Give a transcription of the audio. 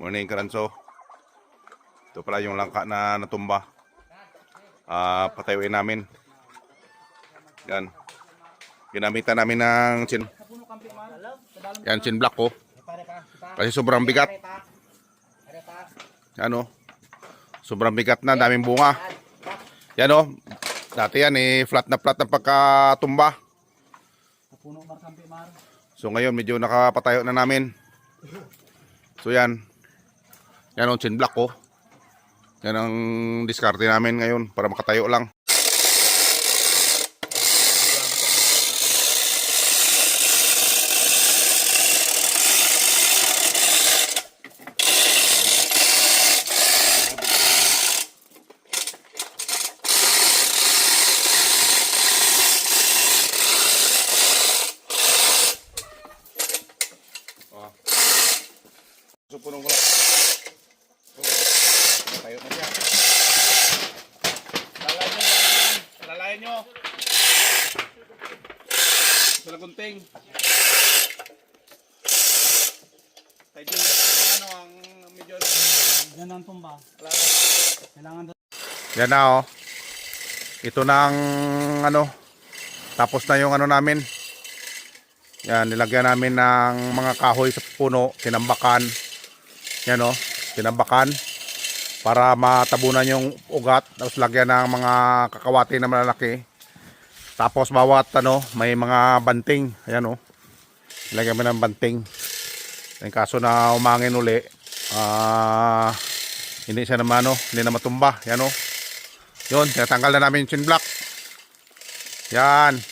Morning, Karanso. Ito pala yung langka na natumba. Ah, patayuin namin. Yan. Ginamitan namin ng chin. Yan, chin block ko. Kasi sobrang bigat. Ano? Sobrang bigat na, daming bunga. Yan o. Dati yan eh, flat na flat na pagkatumba. So ngayon medyo nakapatayo na namin. So yan. Yan ang chin block ko. Yan ang diskarte namin ngayon para makatayo lang. So punong wala. Tayo na siya. Lalayan nyo, lalayan. Nyo. Sa gunting. Tayo din ano ang medyo Yan ang tumba. Kailangan doon. Yan na oh. Ito na ang ano. Tapos na yung ano namin. Yan, nilagyan namin ng mga kahoy sa puno, tinambakan. Yan oh, tinambakan para matabunan yung ugat. Tapos lagyan ng mga kakawati na malalaki. Tapos bawat ano, may mga banting. Ayan oh. Lagyan mo ng banting. Yung kaso na umangin uli, ah hindi siya naman ano, hindi na matumba. Yan oh. Yun, tinatanggal na namin yung chin block. Yan.